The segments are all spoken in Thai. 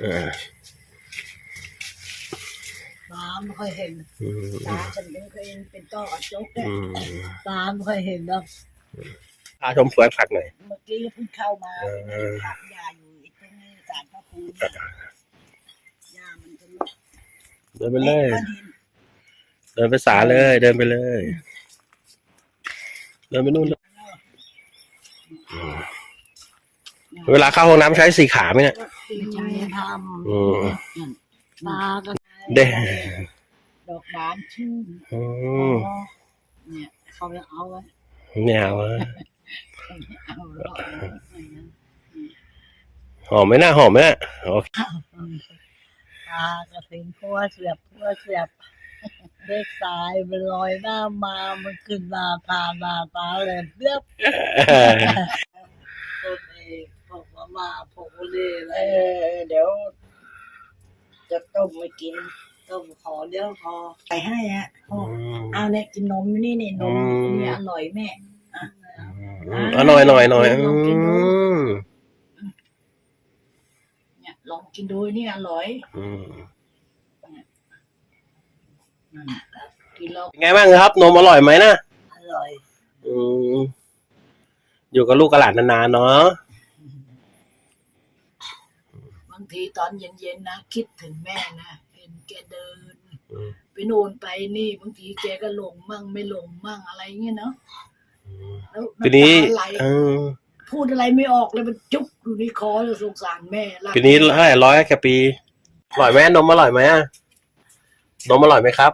เออตาไม่ค่อยเห็นอืมตาฉันไม่เคยเห็นเป็นต้อกระจกเนี่ยอืมตาไม่ค่อยเห็นหรอกพาชมสวนผักหน่อย เมื่อกี้เพิ่งเข้ามาเออขับยาอยู่อีกตรงนี้สารพระภูมิเนี่ยยามันจะลุกเดินไปเลยก้อนหินเดินไปศาลเลย เดินไปเลย เดินไปนู่นเลยอืมเวลาเข้าห้องน้ำใช้สี่ขาไหมเนี่ยตี ใจทอืมำตาก็เด้ ดอกบานชื่นอืมเนี่ยเขาจะเอาไว้ไม่เอาอะเอาหรอกหอมไหมนะหอมไหมนะโอเคตากระสิงพัวเสียบพัวเสียบเด็กสายมันลอยหน้ามามันขึ้นหน้าตาหน้าตาเลยเรียบต้นเอก พวกมาม่าพวกนี้เออ เดี๋ยว จะต้มไม่กิน ต้มขอเดี๋ยวพอใส่ให้ฮะพ่อเอาเนี่ยกินนมนี่นี่นมอืมนี่อร่อยแม่อะอืมอร่อยหน่อยหน่อยอืมเนี่ยลองกินดูนี่อร่อยอืมนั่นน่ะกินแล้วเป็นไงบ้างครับ นมอร่อยไหมนะอร่อยอืมอยู่กับลูกกับหลานนานๆเนาะ บางทีตอนเย็นๆนะคิดถึงแม่นะเห็นแกเดินอืมไปโน่นไปนี่บางทีแกก็หลงมั่งไม่หลงมั่งอะไรเงี้ยเนาะแล้วปีนี้ำตาไหลเออพูดอะไรไม่ออกเลยมันจุกอยู่ในคอเลยสงสารแม่รักปีนี้เท่าไหร่ร้อยแค่ปีอร่อยไหมนมอร่อยไหมอะนมอร่อยไหมครับ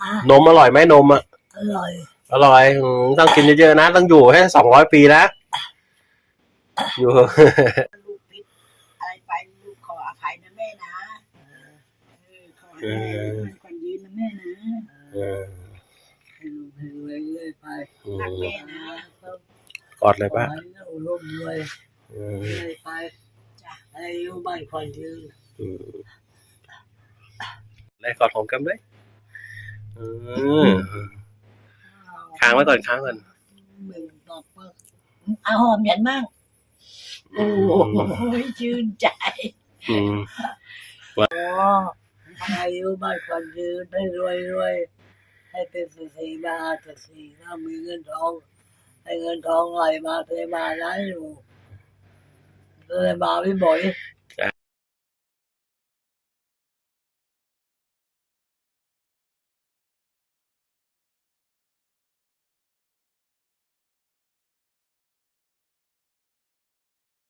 ฮะนมอร่อยไหมนมอะอร่อยอร่อยอืมต้องกินเยอะๆนะ ต้องอยู่ให้สองร้อยปีนะอยู่ ลูกพิษอะไรไปลูกขออภัยนะแม่นะเอออนคนยืนนะแม่นะเออให้ลูกให้รวยเรื่อยไปอืรักมแม่นะกอดเลยปะขอให้เราร่วมรวยเออเรื่อยไปจ้อายุไม่ค่อยยืน อืมเลยกอดหอมกันด้วยเออค้างไว้ก่อนค้างก่อน หนึ่งดอกเปิ้ลเอาหอมยันมั่งโอ้โหชื่นใจอืมอ๋อ อายุไม่ค่ายืนให้รวยรวยให้เป็นเศรษฐีมาเศรษฐีถ้ามีเงินทอง ให้เงินทองไหลมาเทมาได้อยู่เลยมาไม่บ่อย